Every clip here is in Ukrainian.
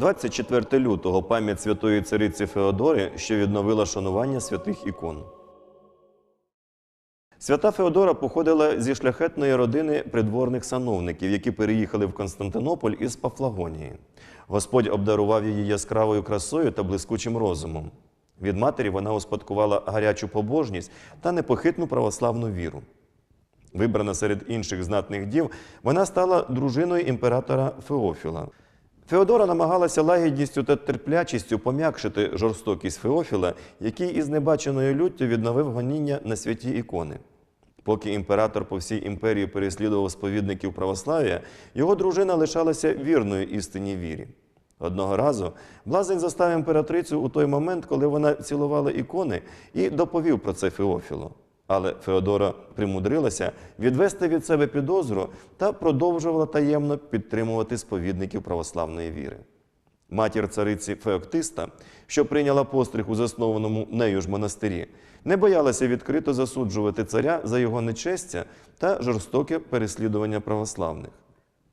24 лютого пам'ять святої цариці Феодори, що відновила шанування святих ікон. Свята Феодора походила зі шляхетної родини придворних сановників, які переїхали в Константинополь із Пафлагонії. Господь обдарував її яскравою красою та блискучим розумом. Від матері вона успадкувала гарячу побожність та непохитну православну віру. Вибрана серед інших знатних дів, вона стала дружиною імператора Феофіла. Феодора намагалася лагідністю та терплячістю пом'якшити жорстокість Феофіла, який із небаченою люттю відновив гоніння на святі ікони. Поки імператор по всій імперії переслідував сповідників православ'я, його дружина лишалася вірною істинній вірі. Одного разу Блазень застав імператрицю у той момент, коли вона цілувала ікони, і доповів про це Феофілу. Але Феодора примудрилася відвести від себе підозру та продовжувала таємно підтримувати сповідників православної віри. Матір цариці Феоктиста, що прийняла постриг у заснованому нею ж монастирі, не боялася відкрито засуджувати царя за його нечестя та жорстоке переслідування православних.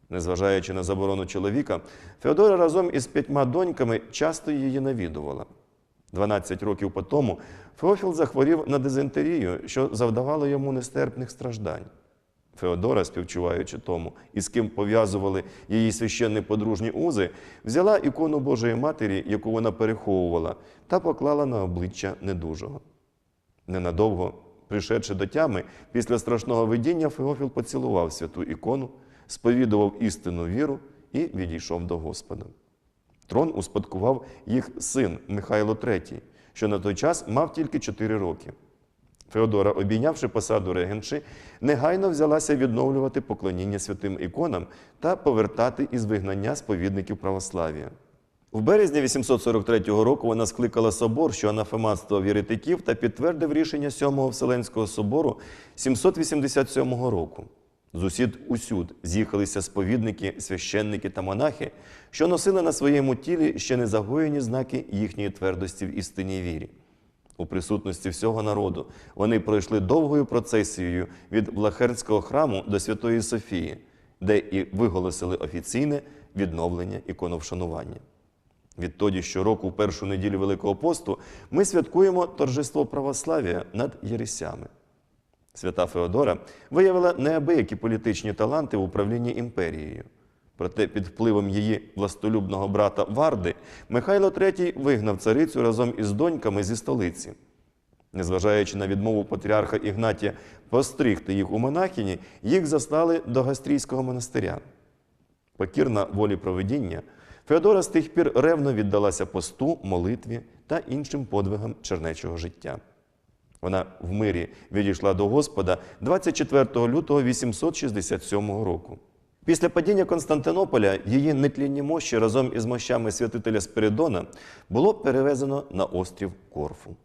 Незважаючи на заборону чоловіка, Феодора разом із п'ятьма доньками часто її навідувала. 12 років по тому Феофіл захворів на дизентерію, що завдавало йому нестерпних страждань. Феодора, співчуваючи тому, із ким пов'язували її священні подружні узи, взяла ікону Божої Матері, яку вона переховувала, та поклала на обличчя недужого. Ненадовго, пришедши до тями, після страшного видіння Феофіл поцілував святу ікону, сповідував істинну віру і відійшов до Господа. Трон успадкував їх син Михайло III, що на той час мав тільки 4 роки. Феодора, обійнявши посаду регенши, негайно взялася відновлювати поклоніння святим іконам та повертати із вигнання сповідників православ'я. В березні 843 року вона скликала собор, що анафематствував єретиків, та підтвердив рішення Сьомого Вселенського собору 787 року. З усід усюд з'їхалися сповідники, священники та монахи, що носили на своєму тілі ще не загоєні знаки їхньої твердості в істинній вірі. У присутності всього народу вони пройшли довгою процесією від Блахерського храму до Святої Софії, де і виголосили офіційне відновлення іконовшанування. Відтоді щороку, в першу неділю Великого посту, ми святкуємо торжество православ'я над єресями. Свята Феодора виявила неабиякі політичні таланти в управлінні імперією. Проте під впливом її властолюбного брата Варди Михайло III вигнав царицю разом із доньками зі столиці. Незважаючи на відмову патріарха Ігнатія постригти їх у монахині, їх заслали до Гастрійського монастиря. Покірна волі провидіння, Феодора з тих пір ревно віддалася посту, молитві та іншим подвигам чернечого життя. Вона в мирі відійшла до Господа 24 лютого 867 року. Після падіння Константинополя її нетлінні мощі разом із мощами святителя Спиридона було перевезено на острів Корфу.